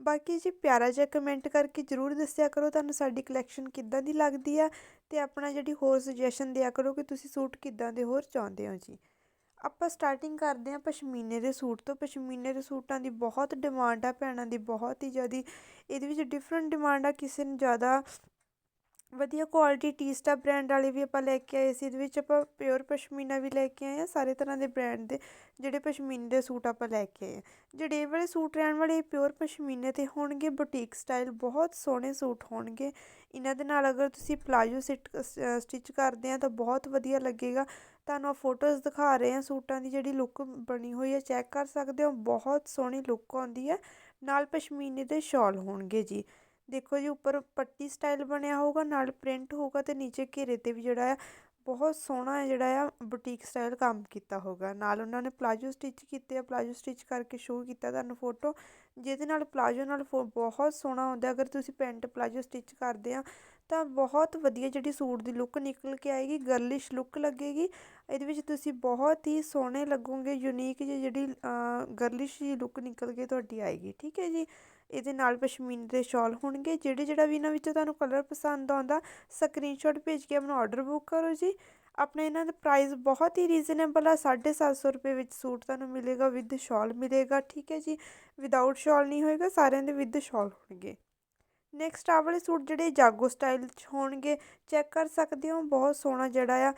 ਬਾਕੀ ਜੀ ਪਿਆਰਾ ਜਿਹਾ ਕਮੈਂਟ ਕਰਕੇ ਜ਼ਰੂਰ ਦੱਸਿਆ ਕਰੋ, ਤੁਹਾਨੂੰ ਸਾਡੀ ਕਲੈਕਸ਼ਨ ਕਿੱਦਾਂ ਦੀ ਲੱਗਦੀ ਆ ਤੇ ਆਪਣਾ ਜਿਹੜੀ ਹੋਰ ਸੁਜੈਸ਼ਨ ਦਿਆ ਕਰੋ ਕਿ ਤੁਸੀਂ ਸੂਟ ਕਿੱਦਾਂ ਦੇ ਹੋਰ ਚਾਹੁੰਦੇ ਹੋ ਜੀ। ਆਪਾਂ ਸਟਾਰਟਿੰਗ ਕਰਦੇ ਹਾਂ ਪਸ਼ਮੀਨੇ ਦੇ ਸੂਟ ਤੋਂ। ਪਸ਼ਮੀਨੇ ਦੇ ਸੂਟਾਂ ਦੀ ਬਹੁਤ ਡਿਮਾਂਡ ਆ, ਭੈਣਾਂ ਦੀ ਬਹੁਤ ਹੀ ਜ਼ਿਆਦੀ। ਇਹਦੇ ਵਿੱਚ ਡਿਫਰੈਂਟ ਡਿਮਾਂਡ ਆ, ਕਿਸੇ ਨੂੰ ਜ਼ਿਆਦਾ ਵਧੀਆ ਕੁਆਲਿਟੀ ਟੀਸਟਾ ਬ੍ਰੈਂਡ ਵਾਲੇ ਵੀ ਆਪਾਂ ਲੈ ਕੇ ਆਏ ਸੀ, ਇਹਦੇ ਵਿੱਚ ਆਪਾਂ ਪਿਓਰ ਪਸ਼ਮੀਨਾ ਵੀ ਲੈ ਕੇ ਆਏ ਆ, ਸਾਰੇ ਤਰ੍ਹਾਂ ਦੇ ਬ੍ਰੈਂਡ ਦੇ ਜਿਹੜੇ ਪਸ਼ਮੀਨੇ ਦੇ ਸੂਟ ਆਪਾਂ ਲੈ ਕੇ ਆਏ ਆ। ਜਿਹੜੇ ਇਹ ਵਾਲੇ ਸੂਟ ਰਹਿਣ ਵਾਲੇ ਪਿਓਰ ਪਸ਼ਮੀਨੇ ਤੇ ਹੋਣਗੇ ਬੁਟੀਕ ਸਟਾਈਲ ਬਹੁਤ ਸੋਹਣੇ ਸੂਟ ਹੋਣਗੇ। ਇਹਨਾਂ ਦੇ ਨਾਲ ਅਗਰ ਤੁਸੀਂ ਪਲਾਜੋ ਸਟਿਚ ਕਰਦੇ ਆ ਤਾਂ ਬਹੁਤ ਵਧੀਆ ਲੱਗੇਗਾ। ਤੁਹਾਨੂੰ ਆ ਫੋਟੋਜ਼ ਦਿਖਾ ਰਹੇ ਆ ਸੂਟਾਂ ਦੀ ਜਿਹੜੀ ਲੁੱਕ ਬਣੀ ਹੋਈ ਹੈ ਚੈੱਕ ਕਰ ਸਕਦੇ ਹੋ, ਬਹੁਤ ਸੋਹਣੀ ਲੁੱਕ ਆਉਂਦੀ ਹੈ ਨਾਲ ਪਸ਼ਮੀਨੇ ਦੇ ਸ਼ਾਲ ਹੋਣਗੇ ਜੀ। ਦੇਖੋ ਜੀ, ਉੱਪਰ ਪੱਟੀ ਸਟਾਈਲ ਬਣਿਆ ਹੋਊਗਾ, ਨਾਲ ਪ੍ਰਿੰਟ ਹੋਊਗਾ ਤੇ ਨੀਚੇ ਘੇਰੇ ਤੇ ਵੀ ਜਿਹੜਾ ਆ, ਬਹੁਤ ਸੋਹਣਾ ਜਿਹੜਾ ਆ ਬੁਟੀਕ ਸਟਾਈਲ ਕੰਮ ਕੀਤਾ ਹੋਗਾ ਨਾਲ ਉਹਨਾਂ ਨੇ ਪਲਾਜੋ ਸਟਿਚ ਕੀਤੇ ਆ ਪਲਾਜੋ ਸਟਿਚ ਕਰਕੇ ਸ਼ੋਅ ਕੀਤਾ ਤੁਹਾਨੂੰ ਫੋਟੋ ਜਿਹਦੇ ਨਾਲ ਪਲਾਜੋ ਨਾਲ ਬਹੁਤ ਸੋਹਣਾ ਹੁੰਦਾ। ਅਗਰ ਤੁਸੀਂ ਪੈਂਟ ਪਲਾਜੋ ਸਟਿਚ ਕਰਦੇ ਆ ਤਾਂ ਬਹੁਤ ਵਧੀਆ ਜਿਹੜੀ ਸੂਟ ਦੀ ਲੁੱਕ ਨਿਕਲ ਕੇ ਆਏਗੀ ਗਰਲਿਸ਼ ਲੁੱਕ ਲੱਗੇਗੀ। ਇਹਦੇ ਵਿੱਚ ਤੁਸੀਂ ਬਹੁਤ ਹੀ ਸੋਹਣੇ ਲੱਗੋਗੇ ਯੂਨੀਕ ਜਿਹੀ ਜਿਹੜੀ ਗਰਲਿਸ਼ ਜਿਹੀ ਲੁੱਕ ਨਿਕਲ ਕੇ ਤੁਹਾਡੀ ਆਏਗੀ, ਠੀਕ ਹੈ ਜੀ? ਇਹਦੇ ਨਾਲ ਪਸ਼ਮੀਨ ਦੇ ਸ਼ਾਲ ਹੋਣਗੇ, ਜਿਹੜੇ, ਜਿਹੜਾ ਵੀ ਇਹਨਾਂ ਵਿੱਚੋਂ ਤੁਹਾਨੂੰ ਕਲਰ ਪਸੰਦ ਆਉਂਦਾ ਸਕਰੀਨਸ਼ਾਟ ਭੇਜ ਕੇ ਆਪਣਾ ਆਰਡਰ ਬੁੱਕ ਕਰੋ ਜੀ। ਆਪਣੇ ਇਹਨਾਂ ਦਾ ਪ੍ਰਾਈਸ ਬਹੁਤ ਹੀ ਰੀਜ਼ਨੇਬਲ ਆ 750 ਰੁਪਏ ਵਿੱਚ ਸੂਟ ਤੁਹਾਨੂੰ ਮਿਲੇਗਾ ਵਿਦ ਸ਼ਾਲ ਮਿਲੇਗਾ, ਠੀਕ ਹੈ ਜੀ? ਵਿਦਆਊਟ ਸ਼ਾਲ ਨਹੀਂ ਹੋਏਗਾ, ਸਾਰਿਆਂ ਦੇ ਵਿਦ ਸ਼ਾਲ ਹੋਣਗੇ। ਨੈਕਸਟ ਆ ਵਾਲੇ ਸੂਟ ਜਿਹੜੇ ਜਾਗੋ ਸਟਾਈਲ 'ਚ ਹੋਣਗੇ ਚੈੱਕ ਕਰ ਸਕਦੇ ਹੋ, ਬਹੁਤ ਸੋਹਣਾ ਜਿਹੜਾ ਆ।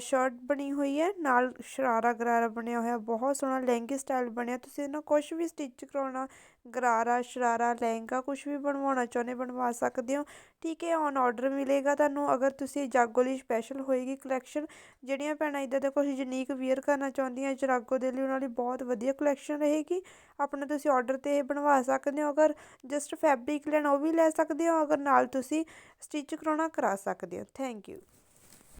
ਸ਼ਰਟ ਬਣੀ ਹੋਈ ਹੈ, ਨਾਲ ਸ਼ਰਾਰਾ ਗਰਾਰਾ ਬਣਿਆ ਹੋਇਆ, ਬਹੁਤ ਸੋਹਣਾ ਲਹਿੰਗੇ ਸਟਾਈਲ ਬਣਿਆ, ਤੁਸੀਂ ਇਹਨਾਂ ਕੁਝ ਵੀ ਸਟਿਚ ਕਰਾਉਣਾ, ਗਰਾਰਾ, ਸ਼ਰਾਰਾ, ਲਹਿੰਗਾ ਕੁਝ ਵੀ ਬਣਵਾਉਣਾ ਚਾਹੁੰਦੇ ਬਣਵਾ ਸਕਦੇ ਹੋ, ਠੀਕ ਹੈ ਔਨ ਆਰਡਰ ਮਿਲੇਗਾ ਤੁਹਾਨੂੰ, ਅਗਰ ਤੁਸੀਂ ਜਾਗੋ ਲਈ ਸਪੈਸ਼ਲ ਹੋਏਗੀ ਕਲੈਕਸ਼ਨ ਜਿਹੜੀਆਂ ਭੈਣਾਂ ਇਦਾਂ ਦਾ ਕੁਝ ਯੂਨੀਕ ਵੇਅਰ ਕਰਨਾ ਚਾਹੁੰਦੀਆਂ, ਜਾਗੋ ਦੇ ਲਈ ਉਹਨਾਂ ਲਈ ਬਹੁਤ ਵਧੀਆ ਕਲੈਕਸ਼ਨ ਰਹੇਗੀ, ਆਪਣਾ ਤੁਸੀਂ ਆਰਡਰ ਤੇ ਬਣਵਾ ਸਕਦੇ ਹੋ, ਅਗਰ ਜਸਟ ਫੈਬਰਿਕ ਲੈਣਾ ਉਹ ਵੀ ਲੈ ਸਕਦੇ ਹੋ, ਅਗਰ ਨਾਲ ਤੁਸੀਂ ਸਟਿਚ ਕਰਾਉਣਾ ਕਰਾ ਸਕਦੇ ਹੋ ਥੈਂਕ ਯੂ